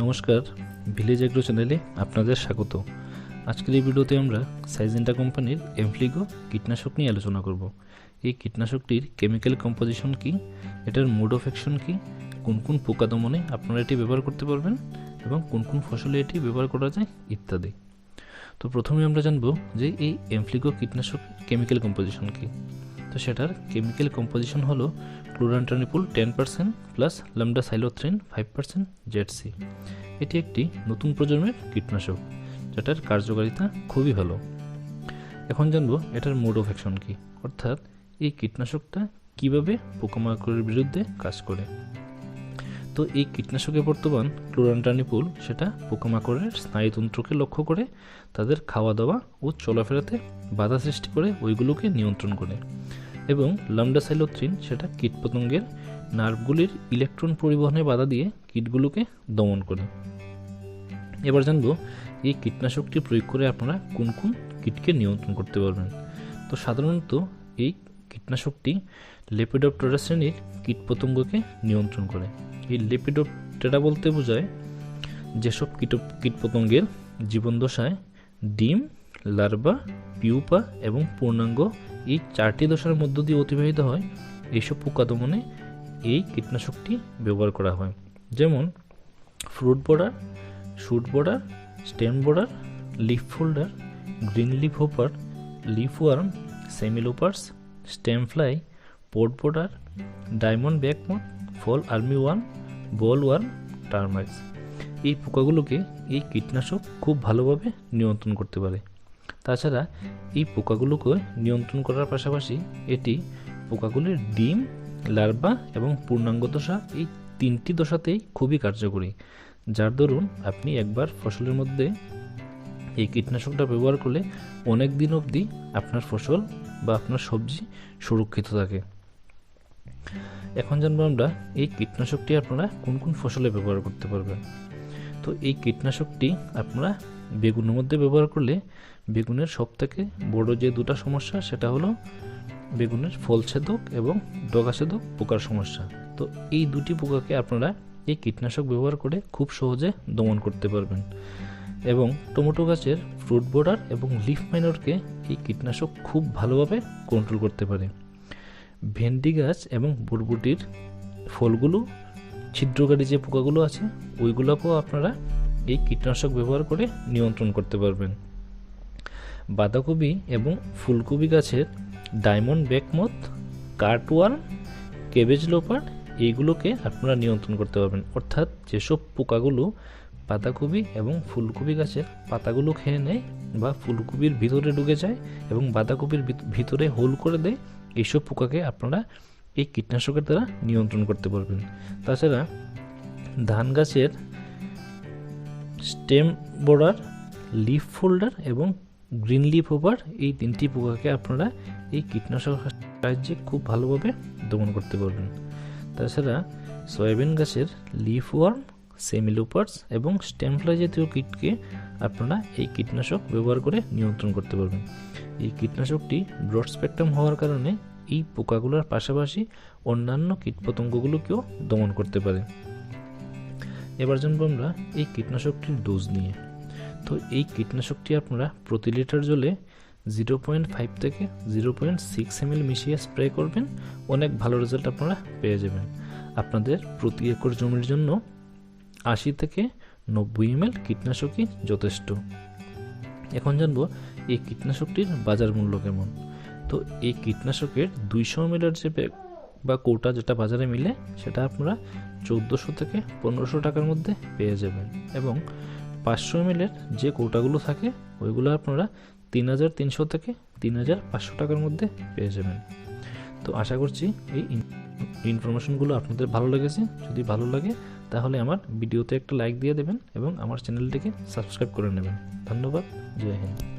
নমস্কার, village agro চ্যানেলে আপনাদের স্বাগত। আজকের এই ভিডিওতে আমরা সাইজেন্টা কোম্পানির এমফ্লিগো কীটনাশক নিয়ে আলোচনা করব। এই কীটনাশকটির কেমিক্যাল কম্পোজিশন কি, এটার মোড অফ অ্যাকশন কি, কোন কোন পোকা দমনে আপনারা এটি ব্যবহার করতে পারবেন এবং কোন কোন ফসলে এটি ব্যবহার করা যায় ইত্যাদি। তো প্রথমে আমরা জানব যে এই এমফ্লিগো কীটনাশক কেমিক্যাল কম্পোজিশন কি। তো সেটার কেমিক্যাল কম্পোজিশন হলো chlorantraniliprole ten percent plus lambda cyhalothrin five percent ZC এটি একটি নতুন প্রজন্মের কীটনাশক, যেটার কার্যকারিতা খুবই ভালো। এখন জানব এটার মোড অফ অ্যাকশন কী, অর্থাৎ এই কীটনাশকটা কীভাবে পোকামাকড়ের বিরুদ্ধে কাজ করে। তো এই কীটনাশকের বর্তমান ক্লোরান্টানিপুল সেটা পোকামাকড়ের স্নায়ুতন্ত্রকে লক্ষ্য করে তাদের খাওয়া দাওয়া ও চলাফেরাতে বাধা সৃষ্টি করে ওইগুলোকে নিয়ন্ত্রণ করে। এবং লামডাসাইলোথ্রিন সেটা কীটপতঙ্গের নার্ভগুলির ইলেকট্রন পরিবহনে বাধা দিয়ে কীটগুলোকে দমন করে। এবার জানব এই কীটনাশকটি প্রয়োগ করে আপনারা কোন কোন কীটকে নিয়ন্ত্রণ করতে পারবেন। তো সাধারণত এই কীটনাশকটি লেপিডপ্টেরা শ্রেণির কীটপতঙ্গকে নিয়ন্ত্রণ করে। এই লেপিডপ্টেরা বলতে বোঝায় যেসব কীট, কীটপতঙ্গের জীবনদশায় ডিম, লার্ভা, পিউপা এবং পূর্ণাঙ্গ এই চারটি দশার মধ্য দিয়ে অতিবাহিত হয় এইসব পোকা দমনে এই কীটনাশকটি ব্যবহার করা হয়। যেমন, fruit borer, shoot borer, stem borer, leaf folder, green leaf hopper, leaf worm semiloopers stem fly, pod borer, diamond back moth fall army worm, boll worm, termites. এই পোকাগুলোকে এই কীটনাশক খুব ভালোভাবে নিয়ন্ত্রণ করতে পারে। তাছাড়া এই পোকাগুলোকে নিয়ন্ত্রণ করার পাশাপাশি এটি পোকাগুলির ডিম, লার্ভা এবং পূর্ণাঙ্গ দশা এই তিনটি দশাতেই খুবই কার্যকরী। যার দরুন আপনি একবার ফসলের মধ্যে এই কীটনাশকটা ব্যবহার করলে অনেক দিন অবধি আপনার ফসল বা আপনার সবজি সুরক্ষিত থাকে। এখন জানব আমরা এই কীটনাশকটি আপনারা কোন কোন ফসলে ব্যবহার করতে পারবেন। তো এই কীটনাশকটি আপনারা বেগুনের মধ্যে ব্যবহার করলে বেগুনের সবথেকে বড় যে দুটা সমস্যা, সেটা হলো বেগুনের ফল ছেদক এবং ডগাছেদক পোকার সমস্যা। তো এই দুটি পোকাকে আপনারা এই কীটনাশক ব্যবহার করে খুব সহজে দমন করতে পারবেন। এবং টমেটো গাছের ফ্রুট বোর্ডার এবং লিফ মাইনরকে এই কীটনাশক খুব ভালোভাবে কন্ট্রোল করতে পারে। ভেন্ডি গাছ এবং বরবটির ফলগুলো, ছিদ্রকারী যে পোকাগুলো আছে, ওইগুলোকেও আপনারা এই কীটনাশক ব্যবহার করে নিয়ন্ত্রণ করতে পারবেন। বাঁধাকপি এবং ফুলকপি গাছের ডায়মন্ড ব্যাকমথ কার্টওয়ার্ম কেবেজ লোপার এইগুলোকে আপনারা নিয়ন্ত্রণ করতে পারবেন। অর্থাৎ যেসব পোকাগুলো পাতাকপি এবং ফুলকপি গাছের পাতাগুলো খেয়ে নেয় বা ফুলকপির ভিতরে ঢুকে যায় এবং বাঁধাকপির ভিতরে হোল করে দেয়, এইসব পোকাকে আপনারা এই কীটনাশকের দ্বারা নিয়ন্ত্রণ করতে পারবেন। তাছাড়া ধান গাছের স্টেম বোর্ডার লিফ ফোল্ডার এবং গ্রিন লিফ ওভার এই তিনটি পোকাকে আপনারা এই কীটনাশক সাহায্যে খুব ভালোভাবে দমন করতে পারবেন। তাছাড়া সয়াবিন গাছের লিফ ওয়ার্ম সেমিলোপার্স এবং স্টেমফ্লাই জাতীয় কীটকে আপনারা এই কীটনাশক ব্যবহার করে নিয়ন্ত্রণ করতে পারবেন। এই কীটনাশকটি ব্রড স্পেকট্রাম হওয়ার কারণে এই পোকাগুলোর পাশাপাশি অন্যান্য কীটপতঙ্গগুলোকেও দমন করতে পারে। এবার জানব আমরা এই কীটনাশকটির ডোজ নিয়ে। তো এই কীটনাশকটি আপনারা প্রতি লিটার জলে জিরো পয়েন্ট ফাইভ থেকে জিরো পয়েন্ট সিক্স এম মিশিয়ে স্প্রে করবেন, অনেক ভালো রেজাল্ট আপনারা পেয়ে যাবেন। আপনাদের প্রতি একর জমির জন্য আশি থেকে নব্বই এম কীটনাশকই যথেষ্ট। এখন জানব এই কীটনাশকটির বাজার মূল্য কেমন। তো এই কীটনাশকের দুইশো এম যে বা কৌটা যেটা বাজারে মিলে, সেটা আপনারা চোদ্দোশো থেকে পনেরোশো টাকার মধ্যে পেয়ে যাবেন। এবং পাঁচশো এম যে কৌটাগুলো থাকে, ওইগুলো আপনারা তিন হাজার তিনশো থেকে তিন হাজার পাঁচশো টাকার মধ্যে পেয়ে যাবেন। তো আশা করছি এই ইনফরমেশনগুলো আপনাদের ভালো লেগেছে। যদি ভালো লাগে, তাহলে আমার ভিডিওতে একটা লাইক দিয়ে দেবেন এবং আমার চ্যানেলটিকে সাবস্ক্রাইব করে নেবেন। ধন্যবাদ, জয় হিন্দ।